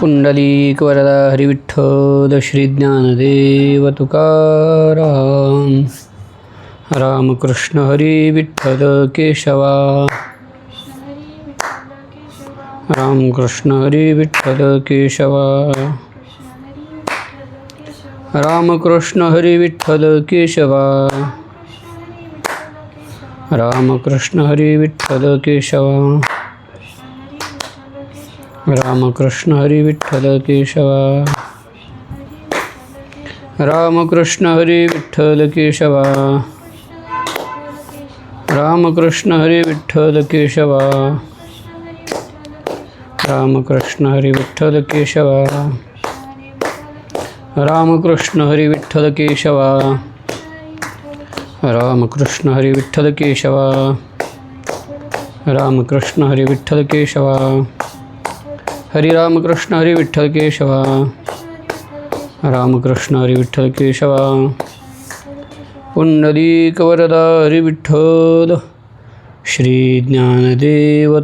पुंडलिक वरदा हरिविठ्ठल श्री ज्ञानदेव तुकाराम. रामकृष्ण हरी विठ्ठल केशवा. रामकृष्ण हरी विठ्ठल केशवा. रामकृष्ण हरी विठ्ठल केशवा. रामकृष्ण हरी विठ्ठल केशवा. रामकृष्ण हरी विठ्ठल केशवा। रामकृष्ण हरी विठ्ठल केशवा। रामकृष्ण हरी विठ्ठल केशवा। रामकृष्ण हरी विठ्ठल केशवा। रामकृष्ण हरी विठ्ठल केशवा। रामकृष्ण हरी विठ्ठल केशवा। रामकृष्ण हरी विठ्ठल केशवा। हरी रामकृष्ण हरी विठ्ठल केशवा। रामकृष्ण हरी विठ्ठल केशवा। पुंडलिक वरदा हरी विठ्ठल। श्री ज्ञानदेव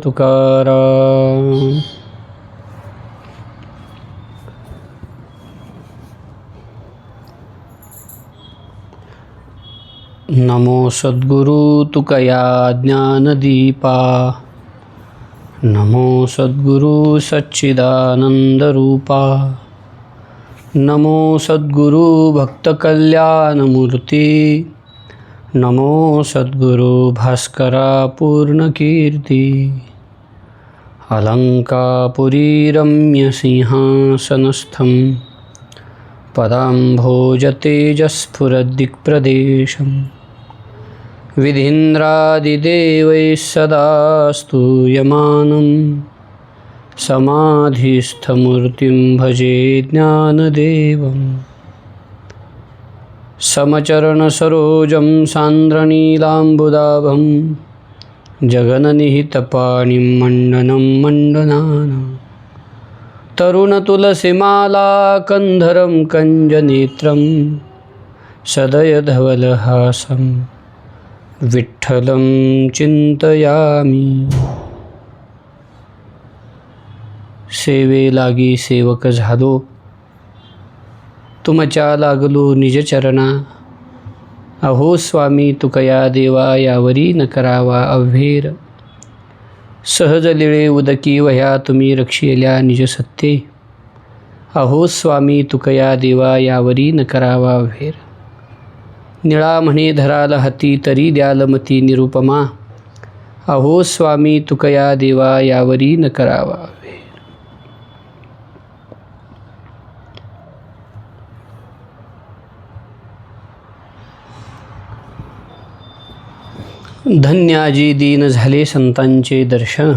नमो सद्गुरु तुकया ज्ञानदीपा। नमो सद्गुरुसच्चिदानन्दरूपा नमो सद्गुरुभक्तकल्याणमूर्ति नमो सद्गुरु भास्करापूर्णकीर्तिः। अलङ्का पुरी रम्य सिंहासनस्थं पदाम्भोज विधीन्द्रादिदेवैः सदा स्तूयमानं समाधिस्थमूर्तिं भजे ज्ञानदेवम्। समचरणसरोजं सान्द्रनीलाम्बुदाभं जगननिहितपाणिं मण्डनं मण्डनानं। तरुणतुलसीमालाकन्धरं कञ्जनेत्रं। सदयधवलहासं विठ्ठलं चिंतयामी। सेवे लागी सेवक झालो तुमच्या लागलो निजचरणा अहो स्वामी तुकया देवा यावरी न करावा अव्हेर। सहज लिळे उदकी वह्या तुम्ही रक्षिल्या निजसत्ते अहो स्वामी तुकया देवा यावरी न करावा अव्हेर। निळा म्हणे धराल हाती तरी द्याल मती निरुपमा. अहो स्वामी तुकया देवा यावरी न करावा. धन्याजी दीन झाले संतांचे दर्शन.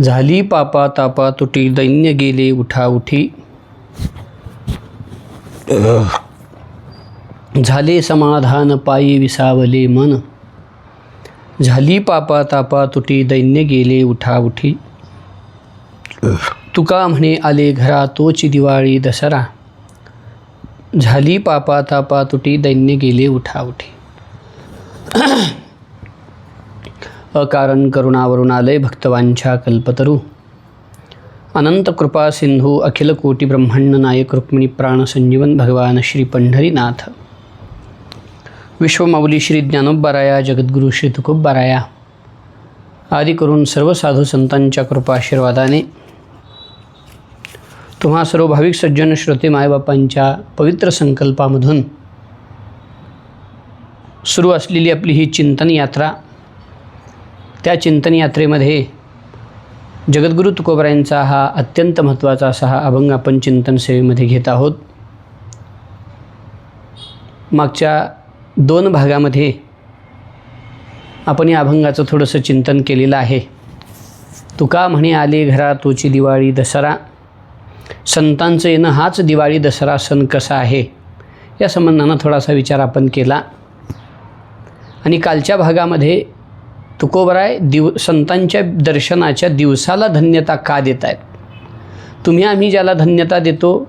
झाली पापा तापा तुटी दैन्य गेले उठा उठी. झाले समाधान पायी विसावले मन. झाली पापा तापा तुटी दैन्य गेले उठा उठी. तुका म्हणे आले घरा तोची दिवाळी दसरा. झाली पापा तापा तुटी दैन्य गेले उठा उठी. अकारण करुणावरून आलय भक्तवांछा कल्पतरू. अनंत कृपा सिंधू अखिल कोटी ब्रह्मांड नायक रुक्मिणी प्राण संजीवन भगवान श्री पंढरीनाथ. विश्वमाऊली श्री ज्ञानोबराया जगद्गुरू श्री तुकोबराया आदी करून सर्व साधू संतांच्या कृपा आशीर्वादाने तुम्हा सर्व भाविक सज्जन श्रोते मायबापांच्या पवित्र संकल्पामधून सुरू असलेली आपली ही चिंतन यात्रा त्या चिंतन यात्रेमध्ये जगद्गुरू तुकोबरायांचा हा अत्यंत महत्त्वाचा असा हा अभंग आपण चिंतन सेवेमध्ये घेत आहोत. मागच्या दोन भागामध्ये आपण या अभंगाचं थोडंसं चिंतन केलेलं आहे. तुका म्हणे आले घरा तोची दिवाळी दसरा. संतांचं येणं हाच दिवाळी दसरा सण कसा आहे? या संबंधानं थोडासा विचार आपण केला. आणि कालच्या भागामध्ये तुकोबराय दिव संतांच्या दर्शनाच्या दिवसाला धन्यता का देत आहेत तुम्ही आम्ही ज्याला धन्यता देतो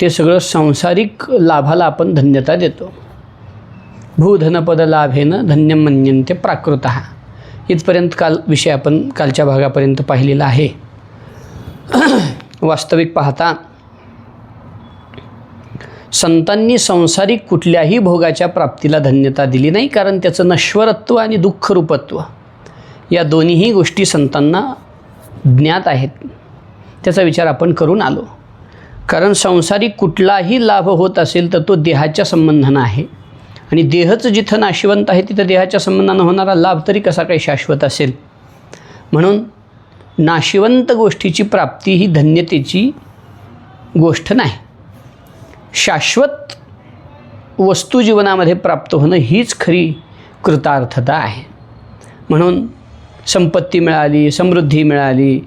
ते सगळं सांसारिक लाभाला आपण धन्यता देतो. भूधनपदलाभेनं धन्य मन्यंते प्राकृत. इथपर्यंत काल विषय आपण कालच्या भागापर्यंत पाहिलेला आहे. वास्तविक पाहता संतांनी संसारिक कुठल्याही भोगाच्या प्राप्तीला धन्यता दिली नाही कारण त्याचं नश्वरत्व आणि दुःखरूपत्व या दोन्हीही गोष्टी संतांना ज्ञात आहेत. त्याचा विचार आपण करून आलो. कारण संसारिक कुठलाही लाभ होत असेल तर तो देहाच्या संबंधानं आहे. आणि देहच जिथं नाशिवंत आहे तिथं देहाच्या संबंधानं होणारा लाभ तरी कसा काही शाश्वत असेल? म्हणून नाशिवंत गोष्टीची प्राप्ती ही धन्यतेची गोष्ट नाही. शाश्वत वस्तू जीवनामध्ये प्राप्त होणं हीच खरी कृतार्थता आहे. म्हणून संपत्ती मिळाली समृद्धी मिळाली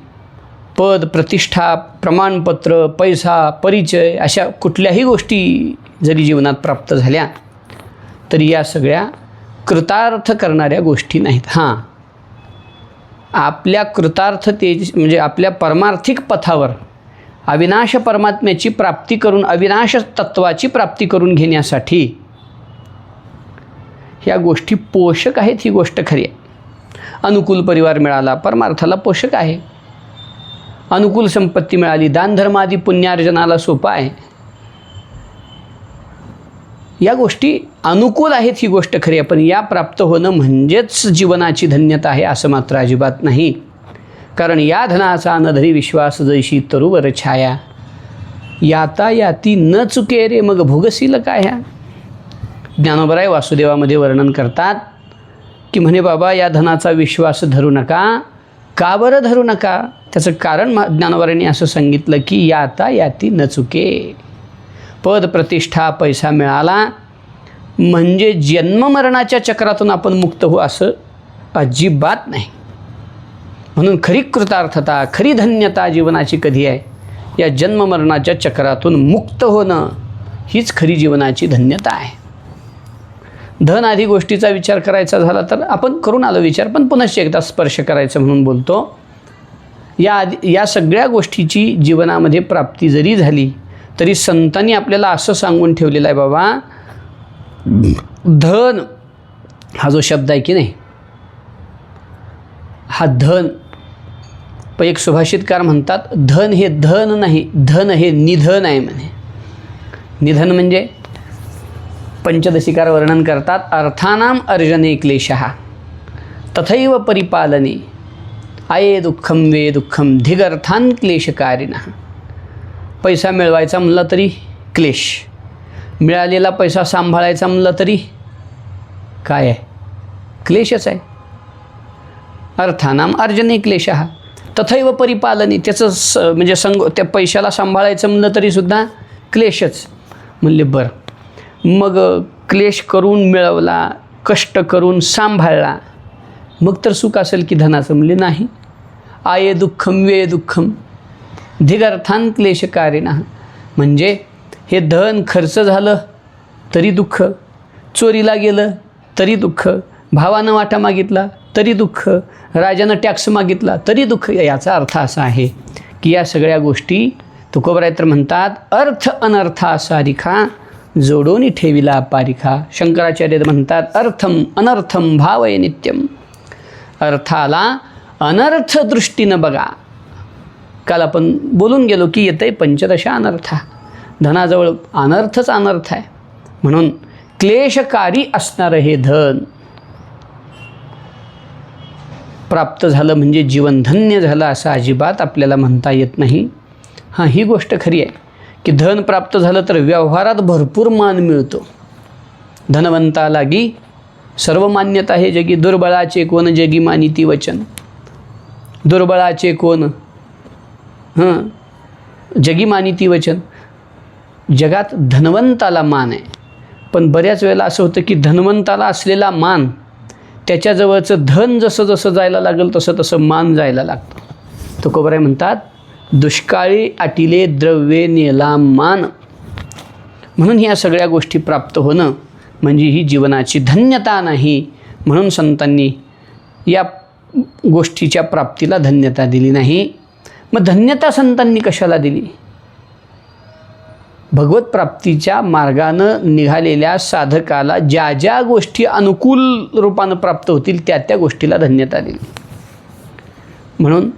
पद प्रतिष्ठा प्रमाणपत्र पैसा परिचय अशा कुठल्याही गोष्टी जरी जीवनात प्राप्त झाल्या तर या सगळ्या कृतार्थ करणाऱ्या गोष्टी नाहीत. हां. आपल्या कृतार्थते म्हणजे आपल्या परमार्थिक पथावर अविनाश परमात्म्याची प्राप्ती करून अविनाश तत्वाची प्राप्ती करून घेण्यासाठी ह्या गोष्टी पोषक आहेत ही गोष्ट खरी आहे. अनुकूल परिवार मिळाला परमार्थाला पोषक आहे. अनुकूल संपत्ती मिळाली दानधर्मादी पुण्यार्जनाला सोपा आहे. या गोष्टी अनुकूल आहेत ही गोष्ट खरी आहे पण या प्राप्त होणं म्हणजेच जीवनाची धन्यता आहे असं मात्र अजिबात नाही. कारण या धनाचा अनधरी विश्वास जैशी तरुवर छाया याता याती न चुके रे मग भोगसील काय ह्या ज्ञानोबराय वासुदेवामध्ये वर्णन करतात की म्हणे बाबा या धनाचा विश्वास धरू नका. का बरं धरू नका? त्याचं कारण ज्ञानोबरायांनी असं सांगितलं की याता याती न चुके. पद प्रतिष्ठा पैसा मिळाला म्हणजे जन्ममरणाच्या चक्रातून आपण मुक्त होऊ असं अजिबात नाही. म्हणून खरी कृतार्थता खरी धन्यता जीवनाची कधी आहे? या जन्ममरणाच्या चक्रातून मुक्त होणं हीच खरी जीवनाची धन्यता आहे. धन आधी गोष्टीचा विचार करायचा झाला तर आपण करून आलो विचार पण पुनश्च एकदा स्पर्श करायचं म्हणून बोलतो. या आधी या सगळ्या गोष्टीची जीवनामध्ये प्राप्ती जरी झाली तरी संतांनी आपल्याला असं सांगून ठेवलेलं आहे बाबा धन हा जो शब्द आहे की नाही? हा धन प एक सुभाषितकार म्हणतात धन हे धन नाही धन हे निधन आहे म्हणे. निधन म्हणजे पंचदशिकार वर्णन करतात अर्थानाम अर्जने क्लेशः तथैव परिपालने आये दुःखम वे दुःखम धिगर्थान क्लेशकारिणा। पैसा मिळवायचा म्हणला तरी क्लेश. मिळालेला पैसा सांभाळायचा म्हणलं तरी काय आहे? क्लेशच आहे. अर्थानाम अर्जने क्लेश. हा तथैव परिपालने त्याचं स म्हणजे संग त्या पैशाला सांभाळायचं म्हणलं तरीसुद्धा क्लेशच. म्हणले बरं. मग क्लेश करून मिळवला कष्ट करून सांभाळला मग तर सुख असेल की धनाचं. म्हणले नाही. आये दुःखम वे दुःखम. धिगर्थान क्लेशकारिणा म्हणजे हे धन खर्च झालं तरी दुःख. चोरीला गेलं तरी दुःख. भावानं वाटा मागितला तरी दुःख. राजानं टॅक्स मागितला तरी दुःख. याचा अर्थ असा आहे की या सगळ्या गोष्टी तुकोबराय तर म्हणतात अर्थ अनर्था सारिखा जोडून ठेविला पारिखा. शंकराचार्य म्हणतात अर्थम अनर्थम भावय नित्यम. अर्थाला अनर्थ दृष्टीनं बघा. काल आपण बोलून गेलो की येतं आहे पंचदशा अनर्थ. धनाजवळ अनर्थच अनर्थ आहे. म्हणून क्लेशकारी असणारं हे धन. प्राप्त झालं म्हणजे जीवन धन्य झालं असं अजिबात आपल्याला म्हणता येत नाही. हां ही गोष्ट खरी आहे. की धन प्राप्त झालं तर व्यवहारात भरपूर मान मिळतो. धनवंतालागी सर्व मान्यता हे जगी. दुर्बळाचे कोण जगी मानिती वचन? दुर्बळाचे कोण हं जगी मानिती वचन. जगात धनवंताला मान आहे. पण बऱ्याच वेळेला असं होतं की धनवंताला असलेला मान त्याच्याजवळचं धन जसं जसं जायला लागेल तसं तसं मान जायला लागतं. तुकोबराय म्हणतात दुष्काळी आटिले द्रव्ये नेला मान. म्हणून ह्या सगळ्या गोष्टी प्राप्त होणं म्हणजे ही जीवनाची धन्यता नाही. म्हणून संतांनी या गोष्टीच्या प्राप्तीला धन्यता दिली नाही. मग धन्यता संतांनी कशाला दिली? भगवत प्राप्तीच्या मार्गानं निघालेल्या साधकाला ज्या ज्या गोष्टी अनुकूल रूपानं प्राप्त होतील त्या त्या गोष्टीला धन्यता दिली. म्हणून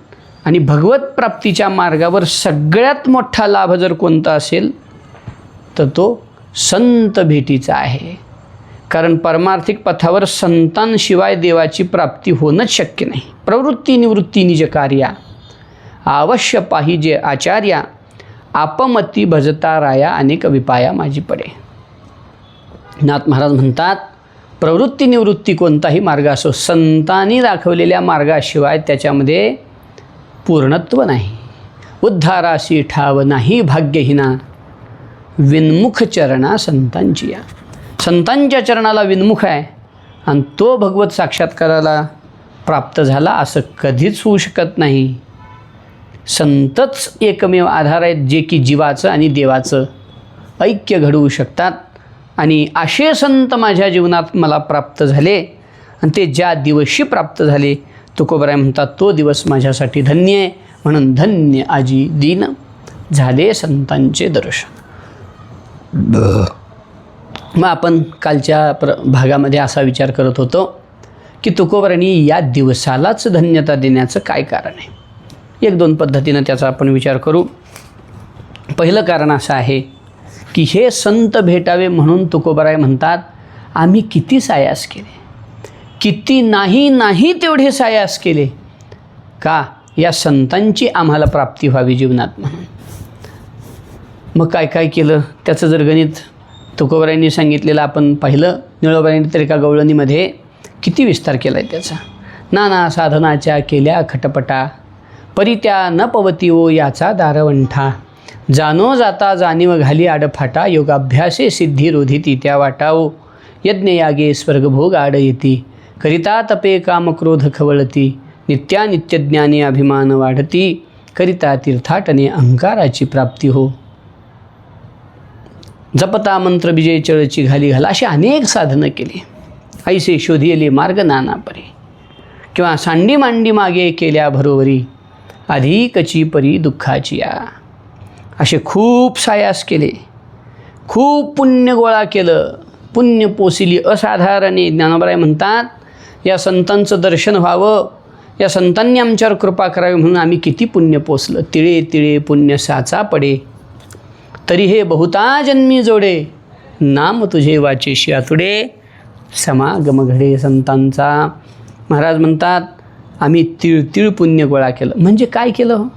आणि भगवत प्राप्तीच्या मार्गावर सगळ्यात मोठा लाभ जर कोणता असेल तर तो संत भेटीचा आहे. कारण परमार्थिक पथावर संतांशिवाय देवाची प्राप्ती होणंच शक्य नाही. प्रवृत्ती निवृत्ती निज कार्या अवश्य पाहिजे आचार्या आपमती भजता राया अनेक विपाया माझी पडे. नाथ महाराज म्हणतात प्रवृत्ती निवृत्ती कोणताही मार्ग असो संतांनी दाखवलेल्या मार्गाशिवाय त्याच्यामध्ये पूर्णत्व नाही. उद्धाराशी ठाव नाही भाग्यहीना विन्मुख चरणा संतांची या संतांच्या चरणाला विन्मुख आहे आणि तो भगवत साक्षात्काराला प्राप्त झाला असं कधीच होऊ शकत नाही. संतच एकमेव आधार आहेत जे की जीवाचं आणि देवाचं. ऐक्य घडवू शकतात. आणि असे संत माझ्या जीवनात मला प्राप्त झाले. आणि ते ज्या दिवशी प्राप्त झाले तुकोबराय म्हणतात तो दिवस माझ्यासाठी धन्य आहे. म्हणून धन्य आजी दिन झाले संतांचे दर्शन. मग आपण कालच्या प्र भागामध्ये असा विचार करत होतो की तुकोबरांनी या दिवसालाच धन्यता देण्याचं काय कारण आहे? एक दोन पद्धतीनं त्याचा आपण विचार करू. पहिलं कारण असं आहे की हे संत भेटावे म्हणून तुकोबराय म्हणतात आम्ही किती सायास केले? किती नाही नाही तेवढे सायास केले? का या संतांची आम्हाला प्राप्ती व्हावी जीवनात म्हणून? मग काय काय केलं? त्याचं जर गणित तुकोबरायांनी सांगितलेलं आपण पाहिलं निळोबरायांनी तर एका गवळणीमध्ये किती विस्तार केला आहे त्याचा? नाना साधनाच्या केल्या खटपटा परित्या न पवती ओ याचा दारवंठा. जानो जाता जाणीव घाली आडफाटा योगाभ्यासे सिद्धी रोधिती त्या वाटाओ. यज्ञयागे स्वर्गभोग आड येती. करिता तपे काम क्रोध खवळती. नित्यानित्यज्ञानी अभिमान वाढती. करिता तीर्थाटने अहंकाराची प्राप्ती हो. जपता मंत्र विजय चळची घाली घाला अशी अनेक साधनं केली. ऐसे शोधिले मार्ग नानापरी किंवा सांडी मांडी मागे केल्या भरोवरी. अधिकची परी दुःखाची या. असे खूप सायास केले. खूप पुण्य गोळा केलं. पुण्य पोसिली असाधारणे. ज्ञानोबराय म्हणतात या संतांचं दर्शन व्हावं. या संतांनी आमच्यावर कृपा करावी म्हणून आम्ही किती पुण्य पोचलं तिळे तिळे पुण्य साचा पडे. तरी हे बहुता जन्मी जोडे. नाम तुझे वाचेशी आतुडे. समागम घडे संतांचा. महाराज म्हणतात आम्ही तिळतिळ पुण्य गोळा केलं. म्हणजे काय केलं?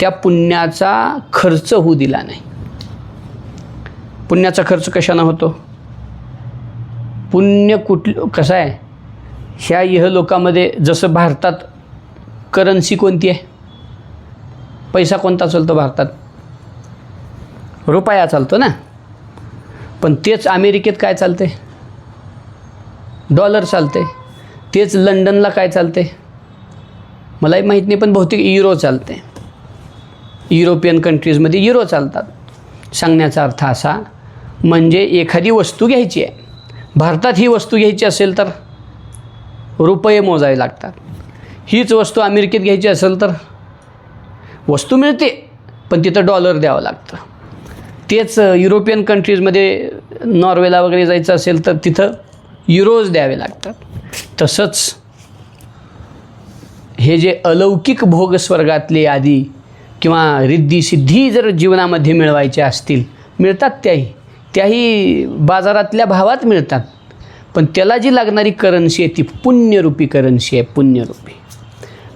त्या पुण्याचा खर्च होऊ दिला नाही. पुण्याचा खर्च कशानं होतो? पुण्य कुठलं कसं आहे? ह्या इहलोकामध्ये जसं भारतात करन्सी कोणती आहे? पैसा कोणता चालतो भारतात? रुपया चालतो ना? पण तेच अमेरिकेत काय चालते डॉलर चालते तेच लंडनला काय चालते मलाही माहीत नाही पण बहुतेक युरो चालते युरोपियन कंट्रीजमध्ये युरो चालतात. सांगण्याचा अर्थ असा म्हणजे एखादी वस्तू घ्यायची आहे. भारतात ही वस्तू घ्यायची असेल तर रुपये मोजावे लागतात. हीच वस्तू अमेरिकेत घ्यायची असेल तर वस्तू मिळते पण तिथं डॉलर द्यावं लागतं. तेच युरोपियन कंट्रीजमध्ये नॉर्वेला वगैरे जायचं असेल तर तिथं युरोज द्यावे लागतात. तसंच हे जे अलौकिक भोग स्वर्गातले यादी किंवा रिद्धी सिद्धी जर जीवनामध्ये मिळवायच्या असतील मिळतात त्याही. त्याही बाजारातल्या भावात मिळतात. पण त्याला जी लागणारी करन्सी आहे ती पुण्यरूपी करन्सी आहे पुण्यरूपी.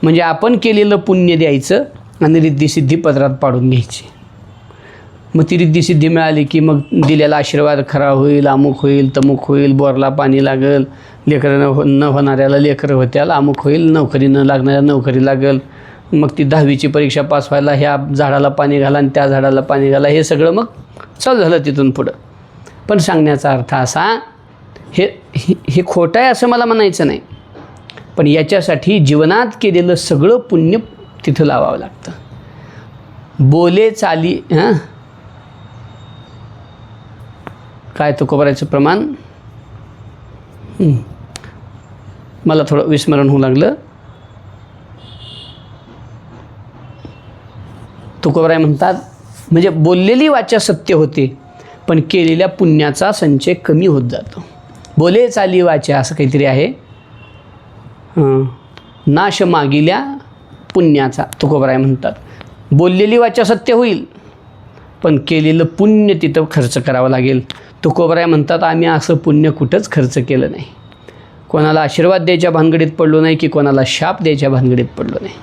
म्हणजे आपण केलेलं पुण्य द्यायचं आणि रिद्धी सिद्धी पदरात पाडून घ्यायची. मग ती रिद्धी सिद्धी मिळाली की मग दिलेला आशीर्वाद खरा होईल अमुक होईल तमुक होईल बोरला पाणी लागेल लेकरं न हो न होणाऱ्याला लेकरं होत्याला अमुक होईल नोकरी न लागणाऱ्या नोकरी लागेल. मग ती दहावीची परीक्षा पास व्हायला ह्या झाडाला पाणी घाला आणि त्या झाडाला पाणी घाला हे सगळं मग चालू झालं तिथून पुढं. पण सांगण्याचा अर्थ असा हे हे हे खोटं आहे असं मला म्हणायचं नाही. पण याच्यासाठी जीवनात केलेलं सगळं पुण्य तिथं लावावं लागतं. बोले चाली हां? काय तुकोबरायचं प्रमाण? मला थोडं विस्मरण होऊ लागलं. तुकोबराय म्हणतात म्हणजे बोललेली वाचा सत्य होते पण केलेल्या पुण्याचा संचय कमी होत जातो. बोले चाली वाचा असं काहीतरी आहे. नाश मागिल्या पुण्याचा तुकोबराय म्हणतात. बोललेली वाचा सत्य होईल पण केलेलं पुण्य तिथं खर्च करावं लागेल. तुकोबराय म्हणतात आम्ही असं पुण्य कुठंच खर्च केलं नाही. कोणाला आशीर्वाद द्यायच्या भानगडीत पडलो नाही की कोणाला शाप द्यायच्या भानगडीत पडलो नाही.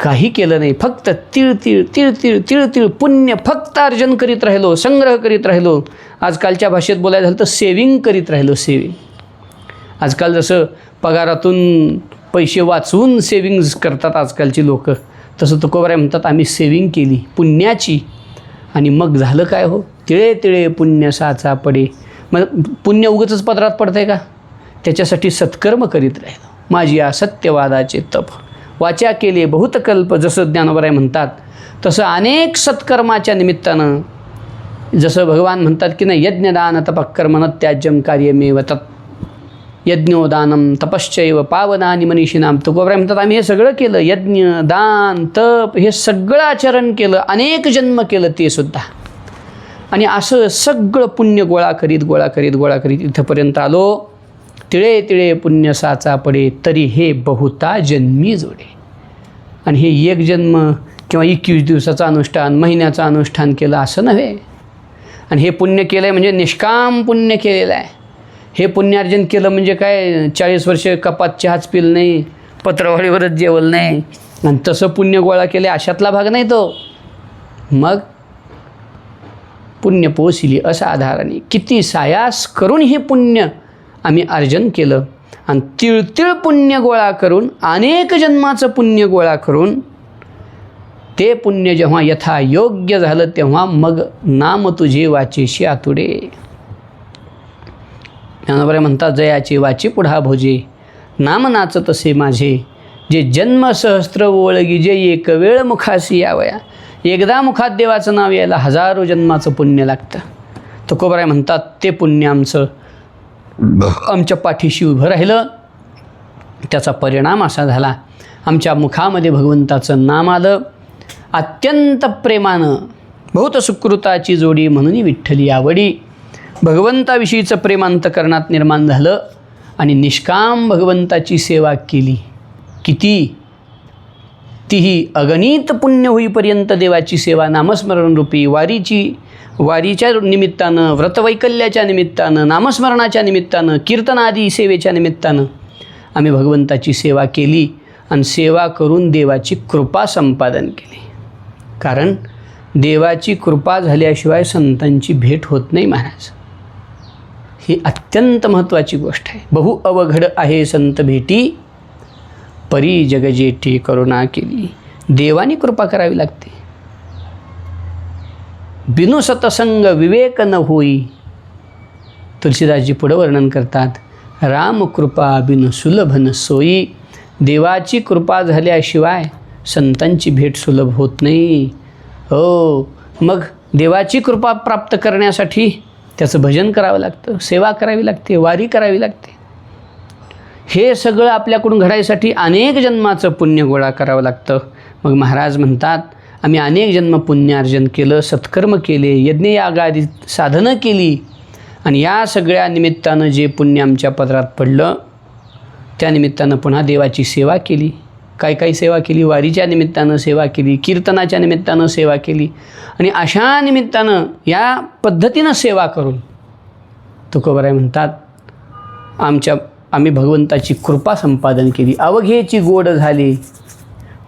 काही केलं नाही फक्त तिळ तिळ तिळ तिळ तिळ तिळ पुण्य फक्त अर्जन करीत राहिलो संग्रह करीत राहिलो. आजकालच्या भाषेत बोलायचं झालं तर सेविंग करीत राहिलो सेविंग. आजकाल जसं पगारातून पैसे वाचवून सेविंग्ज करतात आजकालची लोकं तसं तुकोबराय म्हणतात आम्ही सेविंग केली पुण्याची आणि मग झालं काय हो? तिळे तिळे पुण्य साचा पडे. मग पुण्य उगच पदरात पडतंय का? त्याच्यासाठी सत्कर्म करीत राहिलं. माझी या सत्यवादाचे तप. वाचा केले बहुत कल्प जसं ज्ञानवराय म्हणतात तसं अनेक सत्कर्माच्या निमित्तानं जसं भगवान म्हणतात की नाही यज्ञदान तपकर्मन त्याज्यम कार्यमेव तत्. यज्ञोदानम तपश्चैव पावनानी मनीषीनाम तुकोबराय म्हणतात आम्ही हे सगळं केलं यज्ञ दान तप हे सगळं आचरण केलं अनेक जन्म केलं ते सुद्धा. आणि असं सगळं पुण्य गोळा करीत गोळा करीत गोळा करीत इथंपर्यंत आलो. तिळे तिळे पुण्य साचा पडे तरी हे बहुता जन्मी जोडे. आणि हे एक जन्म किंवा एकवीस दिवसाचं अनुष्ठान महिन्याचं अनुष्ठान केलं असं नव्हे. आणि हे पुण्य केलं आहे म्हणजे निष्काम पुण्य केलेलं आहे. हे पुण्यार्जन केलं म्हणजे काय चाळीस वर्ष कपात चहाच पिल नाही पत्रवाळीवरच जेवल नाही. आणि तसं पुण्य गोळा केले अशातला भाग नाही तो. मग पुण्य पोचली असा आधाराने. किती सायास करून हे पुण्य आम्ही अर्जन केलं. आणि तिळतिळ पुण्य गोळा करून अनेक जन्माचं पुण्य गोळा करून ते पुण्य जेव्हा यथा योग्य झालं तेव्हा मग नाम तुझे वाचेशी आतुडे ज्ञानोबरे म्हणतात जयाची वाची पुढा भोजी नाम नाच तसे माझे जे जन्म सहस्त्र ओळगी जे एक वेळ मुखाशी यावया एकदा मुखात देवाचं नाव यायला हजारो जन्माचं पुण्य लागतं. तुकोबराय म्हणतात ते पुण्य आमचं आमच्या पाठीशी उभं राहिलं. त्याचा परिणाम असा झाला. आमच्या मुखामध्ये भगवंताचं नाम आलं. अत्यंत प्रेमानं बहुत सुकृताची जोडी म्हणून विठ्ठली आवडी. भगवंताविषयीचं प्रेम अंतकरणात निर्माण झालं आणि निष्काम भगवंताची सेवा केली. किती? तीही अगणित पुण्य होईपर्यंत देवाची सेवा नामस्मरणरूपी वारीची वारीच्या निमित्तानं व्रतवैकल्याच्या निमित्तानं नामस्मरणाच्या निमित्तानं कीर्तनादी सेवेच्या निमित्तानं आम्ही भगवंताची सेवा केली आणि सेवा करून देवाची कृपा संपादन केली. कारण देवाची कृपा झाल्याशिवाय संतांची भेट होत नाही महाराज. ही अत्यंत महत्त्वाची गोष्ट आहे. बहु अवघड आहे संत भेटी. परी जगजेटी करुणा केली. देवानी कृपा करावी लागते. बिनु सतसंग विवेक न होई. तुलसीदासजी पुढं वर्णन करतात राम कृपा बिनु सुलभ न सोयी देवाची कृपा झाल्याशिवाय संतांची भेट सुलभ होत नाही. हो मग देवाची कृपा प्राप्त करण्यासाठी त्याचं भजन करावं लागतं सेवा करावी लागते वारी करावी लागते. हे सगळं आपल्याकडून घडायसाठी अनेक जन्माचं पुण्य गोळा करावं लागतं. मग महाराज म्हणतात आम्ही अनेक जन्म पुण्यार्जन केलं सत्कर्म केले यज्ञयागादी साधनं केली. आणि या सगळ्या निमित्तानं जे पुण्य आमच्या पदरात पडलं त्या निमित्तानं पुन्हा देवाची सेवा केली. काही काही सेवा केली वारीच्या निमित्तानं सेवा केली कीर्तनाच्या निमित्तानं सेवा केली. आणि अशा निमित्तानं या पद्धतीनं सेवा करून तुकोबराय म्हणतात आमच्या आम्ही भगवंताची कृपा संपादन केली. अवघेची गोड झाली.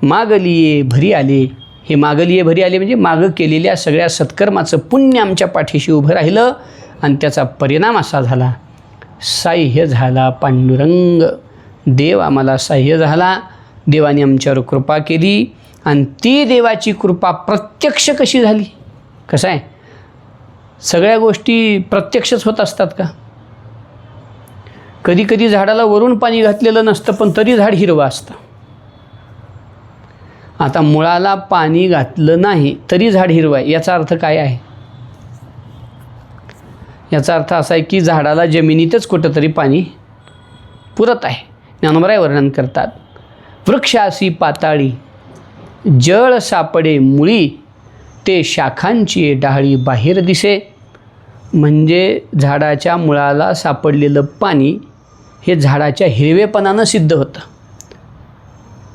मागलिये भरी आले. हे मागलिये भरी आले म्हणजे मागं केलेल्या सगळ्या सत्कर्माचं पुण्य आमच्या पाठीशी उभं राहिलं आणि त्याचा परिणाम असा झाला. साह्य झाला पांडुरंग. देव आम्हाला साह्य झाला. देवाने आमच्यावर कृपा केली आणि ती देवाची कृपा प्रत्यक्ष कशी झाली? कसं आहे? सगळ्या गोष्टी प्रत्यक्षच होत असतात का? कधी कधी झाडाला वरून पाणी घातलेलं नसतं पण तरी झाड हिरवं असतं. आता मुळाला पाणी घातलं नाही तरी झाड हिरवं आहे. याचा अर्थ काय आहे? याचा अर्थ असा आहे की झाडाला जमिनीतच कुठंतरी पाणी पुरत आहे. ज्ञानोबराय वर्णन करतात वृक्षासी पाताळी जळ सापडे मुळी ते शाखांची डाळी बाहेर दिसे. म्हणजे झाडाच्या मुळाला सापडलेलं पाणी हे झाडाच्या हिरवेपणानं सिद्ध होतं.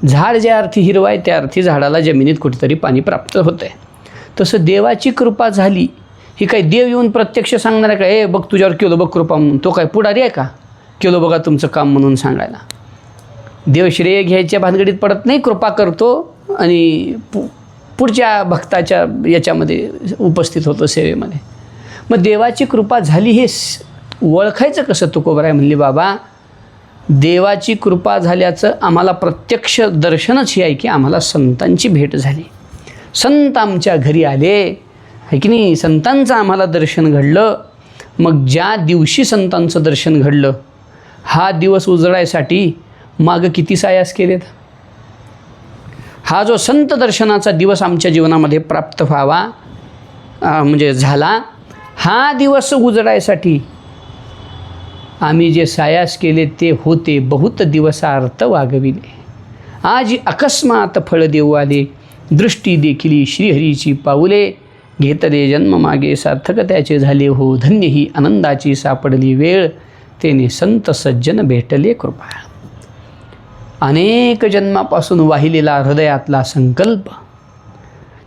झाड ज्या अर्थी हिरवा आहे त्या अर्थी झाडाला जमिनीत कुठेतरी पाणी प्राप्त होतं आहे तसं देवाची कृपा झाली ही काही देव येऊन प्रत्यक्ष सांगणार आहे का ए बघ तुझ्यावर केलो बघ कृपा म्हणून. तो काय पुढारी आहे का? केलो बघा तुमचं काम म्हणून सांगायला. देव श्रेय घ्यायच्या भानगडीत पडत नाही कृपा करतो आणि पु पुढच्या भक्ताच्या याच्यामध्ये उपस्थित होतो सेवेमध्ये. मग देवाची कृपा झाली हे ओळखायचं कसं तुकोबराय म्हणली बाबा देवाची कृपा झाल्याचं आम्हाला प्रत्यक्ष दर्शनच हे आहे की आम्हाला संतांची भेट झाली. संत आमच्या घरी आले आहे की नाही? संतांचं आम्हाला दर्शन घडलं मग ज्या दिवशी संतांचं दर्शन घडलं हा दिवस उजळायसाठी मागं किती सायास केलेत? हा जो संत दर्शनाचा दिवस आमच्या जीवनामध्ये प्राप्त व्हावा म्हणजे झाला हा दिवस उजडायसाठी आम्ही जे सायास केले ते होते बहुत दिवसार्थ वागविले. आज अकस्मात फळ देऊ आले दृष्टी देखिली श्रीहरीची पाऊले घेतले जन्म मागे सार्थक त्याचे झाले हो धन्य ही आनंदाची सापडली वेळ तेने संत सज्जन भेटले कृपा. अनेक जन्मापासून वाहिलेला हृदयातला संकल्प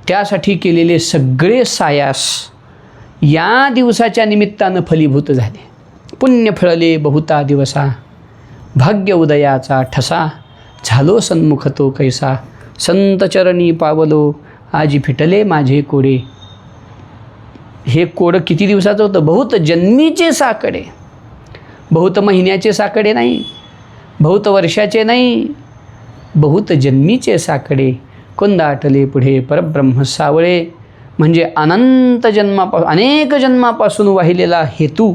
त्यासाठी केलेले सगळे सायास या दिवसाच्या निमित्तानं फलीभूत झाले. पुण्य फळले बहुता दिवसा भाग्य उदयाचा ठसा झालो सन्मुख तो कैसा संतचरणी पावलो आजी फिटले माझे कोडे. हे कोड किती दिवसाचं होतं? बहुत जन्मीचे साकडे. बहुत महिन्याचे साकडे नाही. बहुत वर्षाचे नाही बहुत जन्मीचे साकडे कुंदाटले पुढे परब्रह्म सावळे. म्हणजे अनंत जन्मापासून अनेक जन्मापासून वाहिलेला हेतू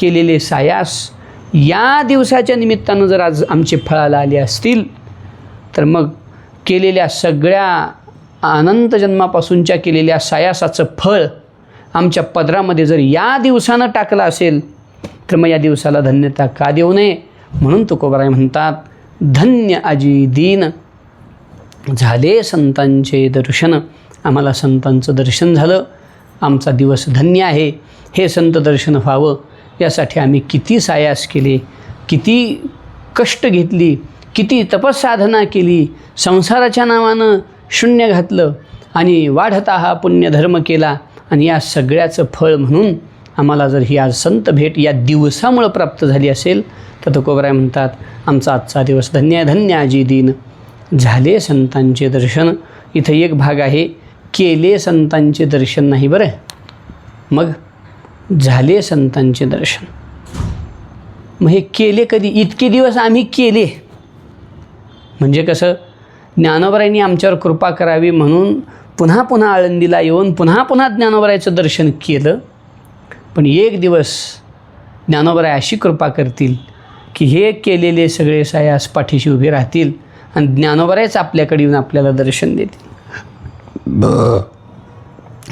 केलेले सायास या दिवसाच्या निमित्तानं जर आज आमचे फळाला आले असतील तर मग केलेल्या सगळ्या अनंत जन्मापासूनच्या केलेल्या सायासाचं फळ आमच्या पदरामध्ये जर या दिवसानं टाकलं असेल तर मग या दिवसाला धन्यता का देऊ नये? म्हणून तुकोबराय म्हणतात धन्य आजी दीन झाले संतांचे दर्शन आम्हाला संतांचं दर्शन झालं आमचा दिवस धन्य आहे हे संत दर्शन व्हावं यासाठी आम्ही किती सायास केले किती कष्ट घेतली किती तपसाधना केली संसाराच्या नावानं शून्य घातलं आणि वाढता हा पुण्यधर्म केला आणि या सगळ्याचं फळ म्हणून आम्हाला जर ही आज संत भेट या दिवसामुळं प्राप्त झाली असेल तर तुकोबराय म्हणतात आमचा आजचा दिवस धन्य धन्य आजी दिन. झाले संतांचे दर्शन. इथं एक भाग आहे केले संतांचे दर्शन नाही बरं. मग झाले संतांचे दर्शन. मग हे केले कधी? इतके दिवस आम्ही केले. म्हणजे कसं? ज्ञानोबरायांनी आमच्यावर कृपा करावी म्हणून पुन्हा पुन्हा आळंदीला येऊन पुन्हा पुन्हा ज्ञानोबरायचं दर्शन केलं. पण एक दिवस ज्ञानोबराय अशी कृपा करतील की हे केलेले सगळे सायास पाठीशी उभे राहतील आणि ज्ञानोबरायच आपल्याकडे येऊन आपल्याला दर्शन देतील.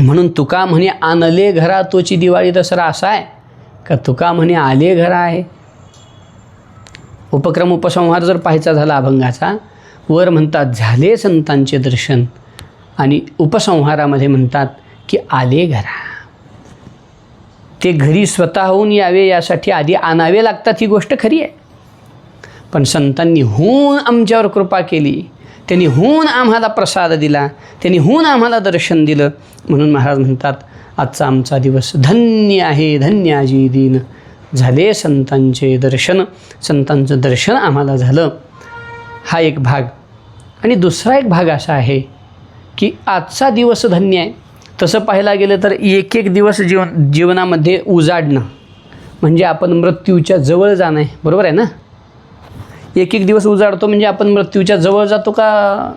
म्हणून तुका म्हणे आणले घरा तोची दिवाळी दसरा असा आहे? का तुका म्हणे आले घरा आहे? उपक्रम उपसंहार जर पाहायचा झाला अभंगाचा वर म्हणतात झाले संतांचे दर्शन. आणि उपसंहारामध्ये म्हणतात की आले घरा. ते घरी स्वतःहून यावे यासाठी आधी आणावे लागतात ही गोष्ट खरी आहे. पण संतांनी होऊन आमच्यावर कृपा केली त्यांनी होऊन आम्हाला प्रसाद दिला त्यांनी होऊन आम्हाला दर्शन दिलं. म्हणून महाराज म्हणतात आजचा आमचा दिवस धन्य आहे धन्य आजी दिन. झाले संतांचे दर्शन. संतांचं दर्शन आम्हाला झालं. हा एक भाग. आणि दुसरा एक भाग असा आहे की आजचा दिवस धन्य आहे. तसं पाहायला गेलं तर एक एक दिवस जीवन जीवनामध्ये उजाडणं. म्हणजे आपण मृत्यूच्या जवळ जाणं आहे. बरोबर आहे ना? एक एक दिवस उजाडतो म्हणजे आपण मृत्यूच्या जवळ जातो का?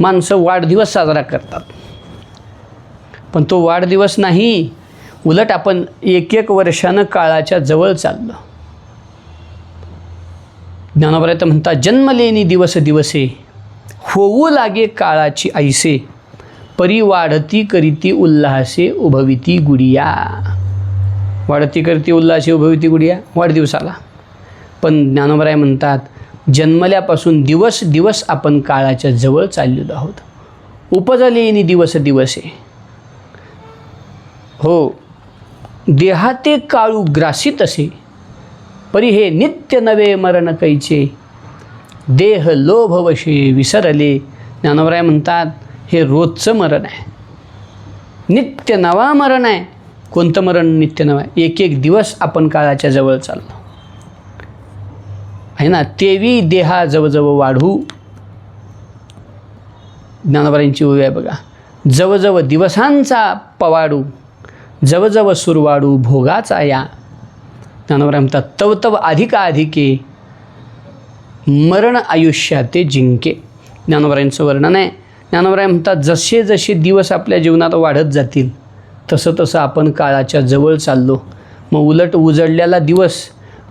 माणसं वाढदिवस साजरा करतात. पण तो वाढदिवस नाही. उलट आपण एक एक वर्षानं काळाच्या जवळ चाललो. ज्ञानोबराय तर म्हणतात जन्मलेनी दिवस दिवसे होऊ लागे काळाची ऐसे परी वाढती करीती उल्हासे उभविती गुडिया. वाढती करती उल्हासे उभविती गुडिया. वाढदिवसाला. पण ज्ञानोबराय म्हणतात जन्मल्यापासून दिवस दिवस आपण काळाच्या जवळ चाललेलो आहोत. उपजलेनी दिवस दिवसे. हो देहाते काळू ग्रासित असे. परी हे नित्य नवे मरण कैचे. देह लोभवशे विसरले. ज्ञानोबराय म्हणतात हे रोजचं मरण आहे. नित्य नवा मरण आहे. कोणतं मरण नित्य नवा आहे? एक एक दिवस आपण काळाच्या जवळ चाललो. आहे ना? तेवी देहा जवळजवळ वाढू. ज्ञानवारांची ओवी आहे बघा. जवळजवळ दिवसांचा पवाडू. जवजव सुरवाडू भोगाचा या. ज्ञानोबराय म्हणतात तव तव अधिका अधिके मरण आयुष्याते ते जिंके. ज्ञानोबरायांचं वर्णन आहे. ज्ञानोबराय म्हणतात जसे जसे दिवस आपल्या जीवनात वाढत जातील तसं तसं आपण काळाच्या जवळ चाललो. मग उलट उजडलेला दिवस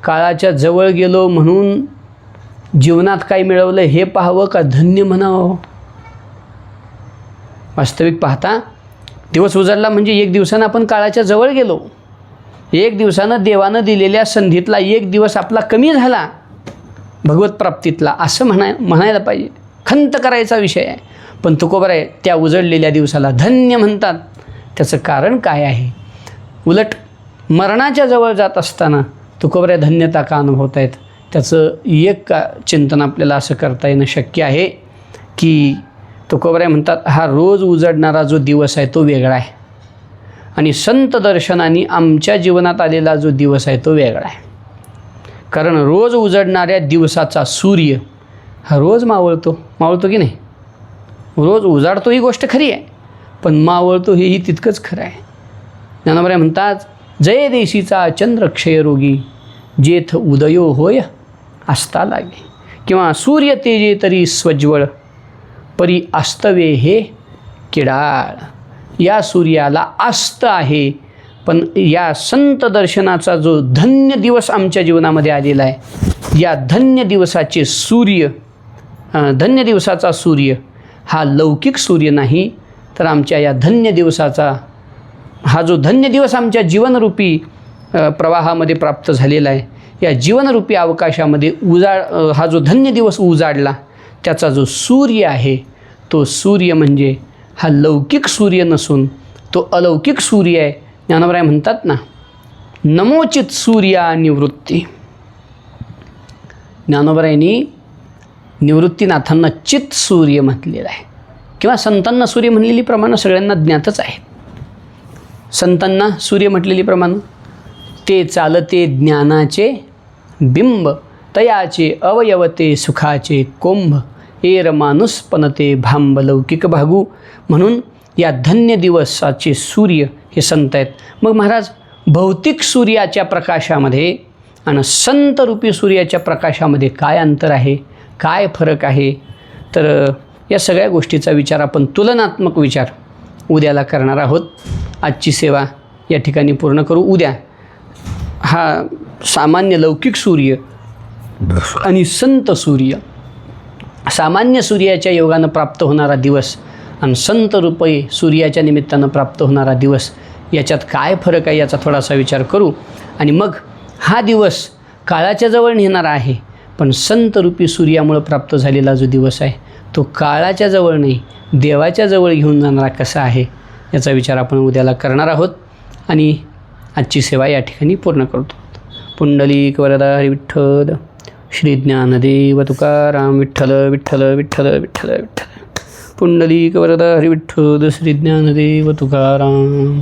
काळाच्या जवळ गेलो म्हणून जीवनात काय मिळवलं हे पाहावं का धन्य म्हणावं? वास्तविक पाहता दिवस उजडला म्हणजे एक दिवसानं आपण काळाच्या जवळ गेलो. एक दिवसानं देवानं दिलेल्या संधीतला एक दिवस आपला कमी झाला भगवत प्राप्तीतला असं म्हणाय म्हणायला पाहिजे. खंत करायचा विषय आहे. पण तुकोबर आहे त्या उजळलेल्या दिवसाला धन्य म्हणतात. त्याचं कारण काय आहे? उलट मरणाच्या जवळ जात असताना तुकोबऱ्या धन्यता का अनुभवत आहेत? त्याचं एक का चिंतन आपल्याला असं करता येणं शक्य आहे की तुकोबऱ्या म्हणतात हा रोज उजडणारा जो दिवस आहे तो वेगळा आहे. आणि संत दर्शनाने आमच्या जीवनात आलेला जो दिवस आहे तो वेगळा आहे. कारण रोज उजडणाऱ्या दिवसाचा सूर्य हा रोज मावळतो. मावळतो की नाही? रोज उजाडतो ही गोष्ट खरी आहे पण मावळतो हेही तितकंच खरं आहे. ज्ञानोबऱ्या म्हणतात जय देशीचा चंद्र क्षयरोगी जेथ उदयो होय आस्ता लागे. किंवा सूर्य तेजे तरी स्वज्वळ परी आस्तवे हे किडाळ. या सूर्याला आस्त आहे पण या संत दर्शनाचा जो धन्य दिवस आमच्या जीवनामध्ये आलेला आहे या धन्य दिवसाचे सूर्य धन्य दिवसाचा सूर्य हा लौकिक सूर्य नाही तर आमच्या या धन्य दिवसाचा हा जो धन्य दिवस आमच्या जीवनरूपी प्रवाहामध्ये प्राप्त झालेला आहे या जीवनरूपी अवकाशामध्ये उजाड हा जो धन्य दिवस उजाडला त्याचा जो सूर्य आहे तो सूर्य म्हणजे हा लौकिक सूर्य नसून तो अलौकिक सूर्य आहे. ज्ञानवराय म्हणतात ना नमोचित सूर्या निवृत्ती ज्ञानोबरायांनी निवृत्तीनाथांना चित सूर्य म्हटलेलं आहे. किंवा संतांना सूर्य म्हणलेली प्रमाणं सगळ्यांना ज्ञातच आहेत. संतांना सूर्य म्हटलेली प्रमाणं? ते चालते ज्ञानाचे बिंब तयाचे अवयवते सुखाचे कोंभ एर माणूस पनते भांब लौकिक भागू. म्हणून या धन्य दिवसाचे सूर्य हे संत आहेत. मग महाराज भौतिक सूर्याच्या प्रकाशामध्ये आणि संतरूपी सूर्याच्या प्रकाशामध्ये काय अंतर आहे? काय फरक आहे? तर या सगळ्या गोष्टीचा विचार आपण तुलनात्मक विचार उद्याला करणार आहोत. आजची सेवा या ठिकाणी पूर्ण करू. उद्या हा सामान्य लौकिक सूर्य आणि संत सूर्य सामान्य सूर्याच्या योगानं प्राप्त होणारा दिवस आणि संत रुपये सूर्याच्या निमित्तानं प्राप्त होणारा दिवस याच्यात काय फरक आहे याचा थोडासा विचार करू. आणि मग हा दिवस काळाच्या जवळ नेणारा आहे. पण संतरूपी सूर्यामुळं प्राप्त झालेला जो दिवस आहे तो काळाच्या जवळ नाही देवाच्या जवळ घेऊन जाणारा कसा आहे याचा विचार आपण उद्याला करणार आहोत. आणि आजची सेवा या ठिकाणी पूर्ण करतो. पुंडलिक वरदा विठ्ठल श्री ज्ञानदेव तुकाराम विठ्ठल विठ्ठल विठ्ठल विठ्ठल विठ्ठल. पुंडलिक वरदा हरिविठ्ठल श्री ज्ञानदेव तुकाराम.